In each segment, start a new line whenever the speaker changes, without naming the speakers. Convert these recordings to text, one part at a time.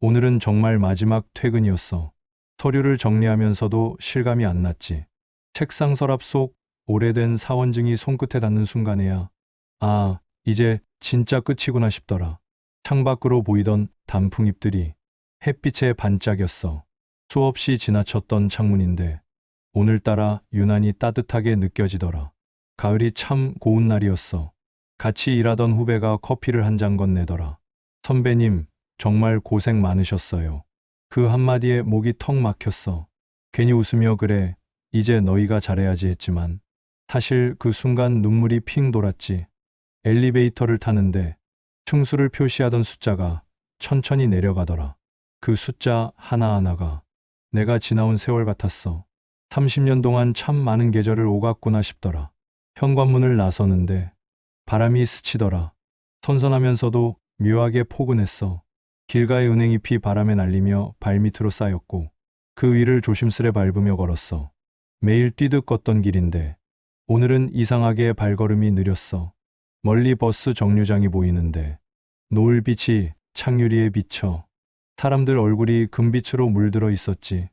오늘은 정말 마지막 퇴근이었어. 서류를 정리하면서도 실감이 안 났지. 책상 서랍 속 오래된 사원증이 손끝에 닿는 순간에야 아, 이제 진짜 끝이구나 싶더라. 창밖으로 보이던 단풍잎들이 햇빛에 반짝였어. 수없이 지나쳤던 창문인데 오늘따라 유난히 따뜻하게 느껴지더라. 가을이 참 고운 날이었어. 같이 일하던 후배가 커피를 한 잔 건네더라. 선배님, 정말 고생 많으셨어요. 그 한마디에 목이 턱 막혔어. 괜히 웃으며 그래, 이제 너희가 잘해야지 했지만 사실 그 순간 눈물이 핑 돌았지. 엘리베이터를 타는데 층수를 표시하던 숫자가 천천히 내려가더라. 그 숫자 하나하나가 내가 지나온 세월 같았어. 30년 동안 참 많은 계절을 오갔구나 싶더라. 현관문을 나서는데 바람이 스치더라. 선선하면서도 묘하게 포근했어. 길가의 은행잎이 바람에 날리며 발밑으로 쌓였고 그 위를 조심스레 밟으며 걸었어. 매일 뛰듯 걷던 길인데 오늘은 이상하게 발걸음이 느렸어. 멀리 버스 정류장이 보이는데 노을빛이 창유리에 비쳐 사람들 얼굴이 금빛으로 물들어 있었지.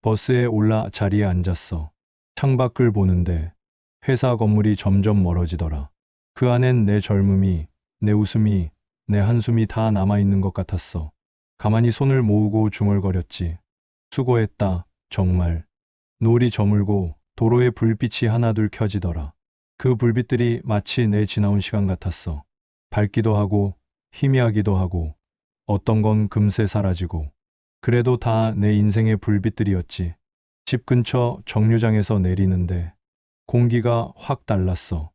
버스에 올라 자리에 앉았어. 창밖을 보는데 회사 건물이 점점 멀어지더라. 그 안엔 내 젊음이, 내 웃음이, 내 한숨이 다 남아있는 것 같았어. 가만히 손을 모으고 중얼거렸지. 수고했다, 정말. 노을이 저물고 도로에 불빛이 하나둘 켜지더라. 그 불빛들이 마치 내 지나온 시간 같았어. 밝기도 하고, 희미하기도 하고, 어떤 건 금세 사라지고, 그래도 다 내 인생의 불빛들이었지. 집 근처 정류장에서 내리는데, 공기가 확 달랐어.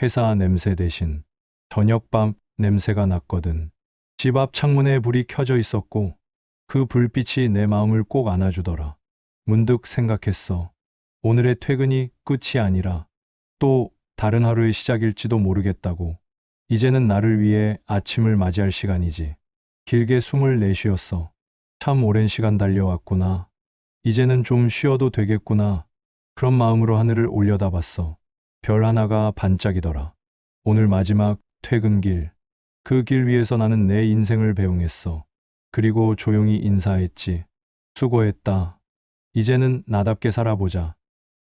회사 냄새 대신 저녁밤 냄새가 났거든. 집 앞 창문에 불이 켜져 있었고 그 불빛이 내 마음을 꼭 안아주더라. 문득 생각했어. 오늘의 퇴근이 끝이 아니라 또 다른 하루의 시작일지도 모르겠다고. 이제는 나를 위해 아침을 맞이할 시간이지. 길게 숨을 내쉬었어. 참 오랜 시간 달려왔구나. 이제는 좀 쉬어도 되겠구나. 그런 마음으로 하늘을 올려다봤어. 별 하나가 반짝이더라. 오늘 마지막 퇴근길. 그 길 위에서 나는 내 인생을 배웅했어. 그리고 조용히 인사했지. 수고했다. 이제는 나답게 살아보자.